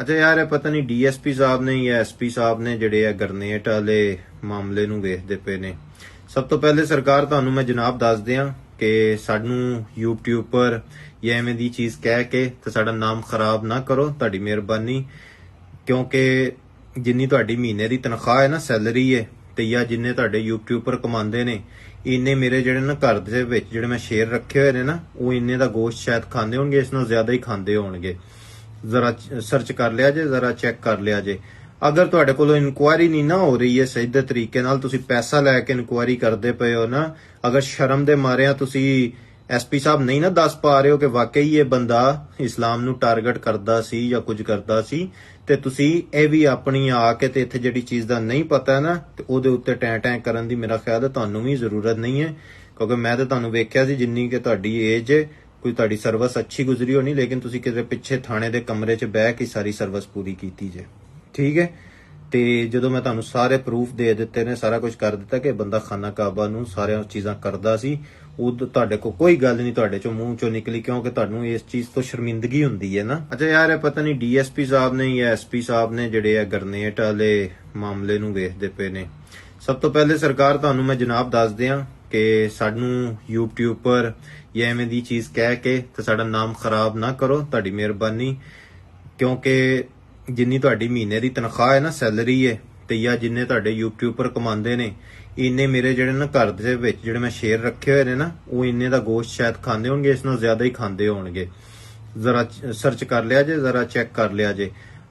ਅੱਛਾ ਯਾਰ, ਇਹ ਪਤਾ ਨਹੀਂ ਡੀਐਸਪੀ ਸਾਹਿਬ ਨੇ ਜਾਂ ਐਸਪੀ ਸਾਹਿਬ ਨੇ ਜਿਹੜੇ ਆ ਗਰਨੇਟ ਵਾਲੇ ਮਾਮਲੇ ਨੂੰ ਵੇਖਦੇ ਪਏ ਨੇ। ਸਭ ਤੋਂ ਪਹਿਲੇ ਸਰਕਾਰ ਤੁਹਾਨੂੰ ਮੈਂ ਜਨਾਬ ਦੱਸ ਦਿਆਂ ਕਿ ਸਾਨੂੰ YouTube ਪਰ ਜਾਂ ਐਵੇਂ ਦੀ ਚੀਜ਼ ਕਹਿ ਕੇ ਤੇ ਸਾਡਾ ਨਾਮ ਖਰਾਬ ਨਾ ਕਰੋ, ਤੁਹਾਡੀ ਮਿਹਰਬਾਨੀ। ਕਿਉਂਕਿ ਜਿੰਨੀ ਤੁਹਾਡੀ ਮਹੀਨੇ ਦੀ ਤਨਖਾਹ ਹੈ ਨਾ, ਸੈਲਰੀ ਹੈ, ਤੇ ਜਾਂ ਜਿੰਨੇ ਤੁਹਾਡੇ YouTube ਪਰ ਕਮਾਉਂਦੇ ਨੇ, ਇੰਨੇ ਮੇਰੇ ਜਿਹੜੇ ਨਾ ਘਰ ਦੇ ਵਿੱਚ ਜਿਹੜੇ ਮੈਂ ਸ਼ੇਅਰ ਰੱਖੇ ਹੋਏ ਨੇ ਨਾ, ਉਹ ਇੰਨੇ ਦਾ ਗੋਸ਼ਤ ਸ਼ਾਇਦ ਖਾਂਦੇ ਹੋਣਗੇ, ਇਸ ਨਾਲੋਂ ਜ਼ਿਆਦਾ ਹੀ ਖਾਂਦੇ ਹੋਣਗੇ। ਜ਼ਰਾ ਸਰਚ ਕਰ ਲਿਆ ਜੇ, ਜ਼ਰਾ ਚੈੱਕ ਕਰ ਲਿਆ ਜੇ। ਅਗਰ ਤੁਹਾਡੇ ਕੋਲੋਂ ਇਨਕੁਆਇਰੀ ਨਹੀਂ ਨਾ ਹੋ ਰਹੀ ਹੈ ਸਹੀ ਤਰੀਕੇ ਨਾਲ, ਤੁਸੀਂ ਪੈਸਾ ਲੈ ਕੇ ਇਨਕੁਆਇਰੀ ਕਰਦੇ ਪਏ ਹੋ ਨਾ, ਅਗਰ ਸ਼ਰਮ ਦੇ ਮਾਰਿਆਂ ਤੁਸੀਂ ਐਸਪੀ ਸਾਹਿਬ ਨਹੀਂ ਨਾ ਦੱਸ ਪਾ ਰਹੇ ਹੋ ਕਿ ਵਾਕਈ ਇਹ ਬੰਦਾ ਇਸਲਾਮ ਨੂੰ ਟਾਰਗੇਟ ਕਰਦਾ ਸੀ ਜਾਂ ਕੁਝ ਕਰਦਾ ਸੀ, ਤੇ ਤੁਸੀਂ ਇਹ ਵੀ ਆਪਣੀ ਆ ਕੇ ਤੇ ਇੱਥੇ ਜਿਹੜੀ ਚੀਜ਼ ਦਾ ਨਹੀਂ ਪਤਾ ਨਾ, ਤੇ ਉਹਦੇ ਉੱਤੇ ਟੈਂ ਟੈਂ ਕਰਨ ਦੀ ਮੇਰਾ ਖਿਆਲ ਹੈ ਤੁਹਾਨੂੰ ਵੀ ਜ਼ਰੂਰਤ ਨਹੀਂ ਹੈ, ਕਿਉਂਕਿ ਮੈਂ ਤਾਂ ਤੁਹਾਨੂੰ ਵੇਖਿਆ ਸੀ ਜਿੰਨੀ ਕਿ ਤੁਹਾਡੀ ਏਜ ਹੈ ਕੋਈ ਤੁਹਾਡੀ ਸਰਵਿਸ ਅੱਛੀ ਗੁਜ਼ਰੀ ਹੋਣੀ, ਲੇਕਿਨ ਤੁਸੀਂ ਕਿਤੇ ਪਿੱਛੇ ਥਾਣੇ ਦੇ ਕਮਰੇ 'ਚ ਬਹਿ ਕੇ ਸਾਰੀ ਸਰਵਿਸ ਪੂਰੀ ਕੀਤੀ ਜੇ। ਠੀਕ ਹੈ? ਤੇ ਜਦੋਂ ਮੈਂ ਤੁਹਾਨੂੰ ਸਾਰੇ ਪ੍ਰੂਫ ਦੇ ਦਿੱਤੇ ਨੇ, ਸਾਰਾ ਕੁਝ ਕਰ ਦਿੱਤਾ ਕਿ ਬੰਦਾ ਖਾਨਾ ਕਾਬਾ ਨੂੰ ਸਾਰੀਆਂ ਚੀਜ਼ਾਂ ਕਰਦਾ ਸੀ ਉਹ ਤੁਹਾਡੇ ਕੋਲ ਕੋਈ ਗੱਲ ਨਹੀਂ ਤੁਹਾਡੇ ਚੋਂ ਮੂੰਹ ਚੋਂ ਨਿਕਲੀ, ਕਿਉਂਕਿ ਤੁਹਾਨੂੰ ਇਸ ਚੀਜ਼ ਤੋਂ ਸ਼ਰਮਿੰਦਗੀ ਹੁੰਦੀ ਹੈ ਨਾ। ਅੱਛਾ ਯਾਰ, ਇਹ ਪਤਾ ਨਹੀਂ ਡੀਐਸਪੀ ਸਾਹਿਬ ਨੇ ਜਾਂ ਐਸਪੀ ਸਾਹਿਬ ਨੇ ਜਿਹੜੇ ਆ ਗਰਨੇਟ ਵਾਲੇ ਮਾਮਲੇ ਨੂੰ ਵੇਖਦੇ ਪਏ ਨੇ। ਸਭ ਤੋਂ ਪਹਿਲੇ ਸਰਕਾਰ, ਤੁਹਾਨੂੰ ਮੈਂ ਜਨਾਬ ਦੱਸ ਦਿਆਂ ਕਿ ਸਾਨੂੰ YouTube ਪਰ ਜਾਂ ਐਵੇਂ ਦੀ ਚੀਜ਼ ਕਹਿ ਕੇ ਤੇ ਸਾਡਾ ਨਾਮ ਖਰਾਬ ਨਾ ਕਰੋ, ਤੁਹਾਡੀ ਮਿਹਰਬਾਨੀ, ਕਿਉਂਕਿ ਜਿੰਨੀ ਤੁਹਾਡੀ ਮਹੀਨੇ ਦੀ ਤਨਖਾਹ ਹੈ ਨਾ, ਸੈਲਰੀ ਹੈ, ਤੇ ਜਾਂ ਜਿੰਨੇ ਤੁਹਾਡੇ YouTube ਪਰ ਕਮਾਉਂਦੇ ਨੇ, ਇੰਨੇ ਮੇਰੇ ਜਿਹੜੇ ਨਾ ਘਰ ਦੇ ਵਿੱਚ ਜਿਹੜੇ ਮੈਂ ਸ਼ੇਅਰ ਰੱਖੇ ਹੋਏ ਨੇ ਨਾ, ਉਹ ਇੰਨੇ ਦਾ ਗੋਸ਼ਤ ਸ਼ਾਇਦ ਖਾਂਦੇ ਹੋਣਗੇ, ਇਸ ਨਾਲੋਂ ਜ਼ਿਆਦਾ ਹੀ ਖਾਂਦੇ ਹੋਣਗੇ। ਜ਼ਰਾ ਸਰਚ ਕਰ ਲਿਆ ਜੇ, ਜ਼ਰਾ ਚੈੱਕ ਕਰ ਲਿਆ ਜੇ।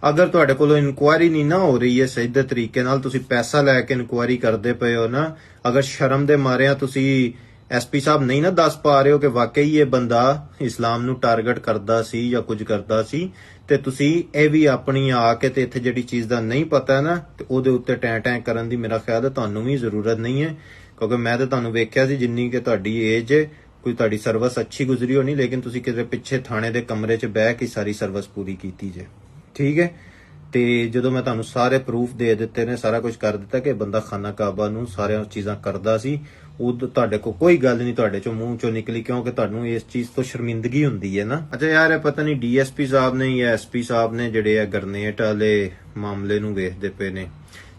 ਅਗਰ ਤੁਹਾਡੇ ਕੋਲੋਂ ਇਨਕੁਆਇਰੀ ਨਹੀਂ ਨਾ ਹੋ ਰਹੀ ਹੈ ਸਿੱਧੇ ਤਰੀਕੇ ਨਾਲ, ਤੁਸੀਂ ਪੈਸਾ ਲੈ ਕੇ ਇਨਕੁਆਇਰੀ ਕਰਦੇ ਪਏ ਹੋ ਨਾ, ਅਗਰ ਸ਼ਰਮ ਦੇ ਮਾਰਿਆਂ ਤੁਸੀਂ ਐਸਪੀ ਸਾਹਿਬ ਨਹੀਂ ਨਾ ਦੱਸ ਪਾ ਰਹੇ ਹੋ ਕਿ ਵਾਕਈ ਇਹ ਬੰਦਾ ਇਸਲਾਮ ਨੂੰ ਟਾਰਗੇਟ ਕਰਦਾ ਸੀ ਜਾਂ ਕੁਝ ਕਰਦਾ ਸੀ, ਤੇ ਤੁਸੀਂ ਇਹ ਵੀ ਆਪਣੀ ਆ ਕੇ ਤੇ ਇੱਥੇ ਜਿਹੜੀ ਚੀਜ਼ ਦਾ ਨਹੀਂ ਪਤਾ ਨਾ, ਤੇ ਉਹਦੇ ਉੱਤੇ ਟੈਂ ਟੈਂ ਕਰਨ ਦੀ ਮੇਰਾ ਖਿਆਲ ਹੈ ਤੁਹਾਨੂੰ ਵੀ ਜ਼ਰੂਰਤ ਨਹੀਂ ਹੈ। ਕਿਉਂਕਿ ਮੈਂ ਤਾਂ ਤੁਹਾਨੂੰ ਵੇਖਿਆ ਸੀ ਜਿੰਨੀ ਕਿ ਤੁਹਾਡੀ ਏਜ ਹੈ, ਕੋਈ ਤੁਹਾਡੀ ਸਰਵਿਸ ਅੱਛੀ ਗੁਜ਼ਰੀ ਹੋਣੀ, ਲੇਕਿਨ ਤੁਸੀਂ ਕਿਤੇ ਪਿੱਛੇ ਥਾਣੇ ਦੇ ਕਮਰੇ 'ਚ ਬਹਿ ਕੇ ਸਾਰੀ ਸਰਵਿਸ ਪੂਰੀ ਕੀਤੀ ਜੇ। ਠੀਕ ਹੈ? ਤੇ ਜਦੋਂ ਮੈਂ ਤੁਹਾਨੂੰ ਸਾਰੇ ਪ੍ਰੂਫ ਦੇ ਦਿੱਤੇ ਨੇ, ਸਾਰਾ ਕੁਝ ਕਰ ਦਿੱਤਾ ਕਿ ਬੰਦਾ ਖਾਨਾ ਕਾਬਾ ਨੂੰ ਸਾਰੀਆਂ ਚੀਜ਼ਾਂ ਕਰਦਾ ਸੀ ਉਹ ਤੁਹਾਡੇ ਕੋਲ ਕੋਈ ਗੱਲ ਨਹੀਂ ਤੁਹਾਡੇ ਚੋਂ ਮੂੰਹ ਚੋਂ ਨਿਕਲੀ, ਕਿਉਂਕਿ ਤੁਹਾਨੂੰ ਇਸ ਚੀਜ਼ ਤੋਂ ਸ਼ਰਮਿੰਦਗੀ ਹੁੰਦੀ ਹੈ ਨਾ। ਅੱਛਾ ਯਾਰ, ਇਹ ਪਤਾ ਨਹੀਂ ਡੀਐਸਪੀ ਸਾਹਿਬ ਨੇ ਜਾਂ ਐਸਪੀ ਸਾਹਿਬ ਨੇ ਜਿਹੜੇ ਆ ਗਰਨੇਟ ਵਾਲੇ ਮਾਮਲੇ ਨੂੰ ਵੇਖਦੇ ਪਏ ਨੇ।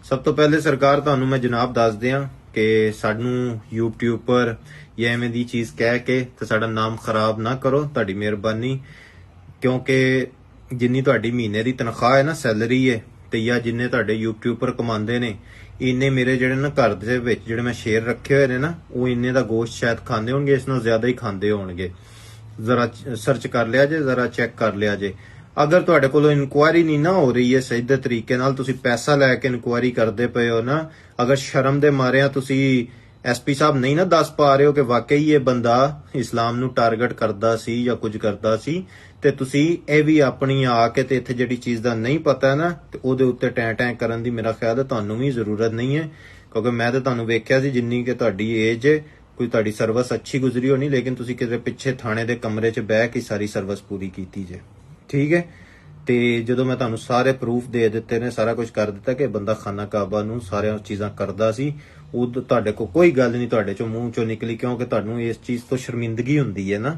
ਸਭ ਤੋਂ ਪਹਿਲੇ ਸਰਕਾਰ ਤੁਹਾਨੂੰ ਮੈਂ ਜਨਾਬ ਦੱਸ ਦਿਆਂ ਕਿ ਸਾਨੂੰ YouTube ਪਰ ਜਾਂ ਐਵੇਂ ਦੀ ਚੀਜ਼ ਕਹਿ ਕੇ ਤੇ ਸਾਡਾ ਨਾਮ ਖਰਾਬ ਨਾ ਕਰੋ, ਤੁਹਾਡੀ ਮਿਹਰਬਾਨੀ, ਕਿਉਂਕਿ ਜਿੰਨੀ ਤੁਹਾਡੀ ਮਹੀਨੇ ਦੀ ਤਨਖਾਹ ਹੈ ਨਾ, ਸੈਲਰੀ ਹੈ ਤੇ ਜਾਂ ਜਿੰਨੇ ਤੁਹਾਡੇ YouTube ਪਰ ਕਮਾਉਂਦੇ ਨੇ, ਇੰਨੇ ਮੇਰੇ ਜਿਹੜੇ ਨਾ ਘਰ ਦੇ ਵਿੱਚ ਜਿਹੜੇ ਮੈਂ ਸ਼ੇਅਰ ਰੱਖੇ ਹੋਏ ਨੇ ਨਾ, ਉਹ ਇੰਨੇ ਦਾ ਗੋਸ਼ਤ ਸ਼ਾਇਦ ਖਾਂਦੇ ਹੋਣਗੇ, ਇਸ ਨਾਲੋਂ ਜ਼ਿਆਦਾ ਹੀ ਖਾਂਦੇ ਹੋਣਗੇ। ਜ਼ਰਾ ਸਰਚ ਕਰ ਲਿਆ ਜੇ, ਜ਼ਰਾ ਚੈੱਕ ਕਰ ਲਿਆ ਜੇ। ਅਗਰ ਤੁਹਾਡੇ ਕੋਲੋਂ ਇਨਕੁਆਇਰੀ ਨਹੀਂ ਨਾ ਹੋ ਰਹੀ ਹੈ ਸਹੀ ਤਰੀਕੇ ਨਾਲ, ਤੁਸੀਂ ਪੈਸਾ ਲੈ ਕੇ ਇਨਕੁਆਇਰੀ ਕਰਦੇ ਪਏ ਹੋ ਨਾ, ਅਗਰ ਸ਼ਰਮ ਦੇ ਮਾਰਿਆ ਤੁਸੀਂ ਐਸਪੀ ਸਾਹਿਬ, ਨਹੀਂ ਨਾ ਦੱਸ ਪਾ ਰਹੇ ਹੋ ਕਿ ਵਾਕਈ ਇਹ ਬੰਦਾ ਇਸਲਾਮ ਨੂੰ ਟਾਰਗੇਟ ਕਰਦਾ ਸੀ ਜਾਂ ਕੁਝ ਕਰਦਾ ਸੀ? ਤੇ ਤੁਸੀਂ ਇਹ ਵੀ ਆਪਣੀ ਆ ਕੇ ਤੇ ਇੱਥੇ ਜਿਹੜੀ ਚੀਜ਼ ਦਾ ਨਹੀਂ ਪਤਾ ਨਾ, ਤੇ ਉਹਦੇ ਉੱਤੇ ਟੈਂ ਟੈਂ ਕਰਨ ਦੀ ਮੇਰਾ ਖਿਆਲ ਹੈ ਤੁਹਾਨੂੰ ਵੀ ਜ਼ਰੂਰਤ ਨਹੀਂ ਹੈ। ਕਿਉਂਕਿ ਮੈਂ ਤਾਂ ਤੁਹਾਨੂੰ ਵੇਖਿਆ ਸੀ ਜਿੰਨੀ ਕਿ ਤੁਹਾਡੀ ਏਜ ਹੈ, ਕੋਈ ਤੁਹਾਡੀ ਸਰਵਿਸ ਅੱਛੀ ਗੁਜ਼ਰੀ ਹੋਣੀ, ਲੇਕਿਨ ਤੁਸੀਂ ਕਿਤੇ ਪਿੱਛੇ ਥਾਣੇ ਦੇ ਕਮਰੇ 'ਚ ਬਹਿ ਕੇ ਸਾਰੀ ਸਰਵਿਸ ਪੂਰੀ ਕੀਤੀ ਜੇ। ਠੀਕ ਹੈ? ਤੇ ਜਦੋਂ ਮੈਂ ਤੁਹਾਨੂੰ ਸਾਰੇ ਪ੍ਰੂਫ ਦੇ ਦਿੱਤੇ ਨੇ, ਸਾਰਾ ਕੁਝ ਕਰ ਦਿੱਤਾ ਕਿ ਬੰਦਾ ਖਾਨਾ ਕਾਬਾ ਨੂੰ ਸਾਰੀਆਂ ਚੀਜ਼ਾਂ ਕਰਦਾ ਸੀ, ਉਹ ਤੁਹਾਡੇ ਕੋਲ ਕੋਈ ਗੱਲ ਨਹੀਂ ਤੁਹਾਡੇ ਚੋਂ ਮੂੰਹ ਚੋਂ ਨਿਕਲੀ ਕਿਉਂਕਿ ਤੁਹਾਨੂੰ ਇਸ ਚੀਜ਼ ਤੋਂ ਸ਼ਰਮਿੰਦਗੀ ਹੁੰਦੀ ਹੈ ਨਾ।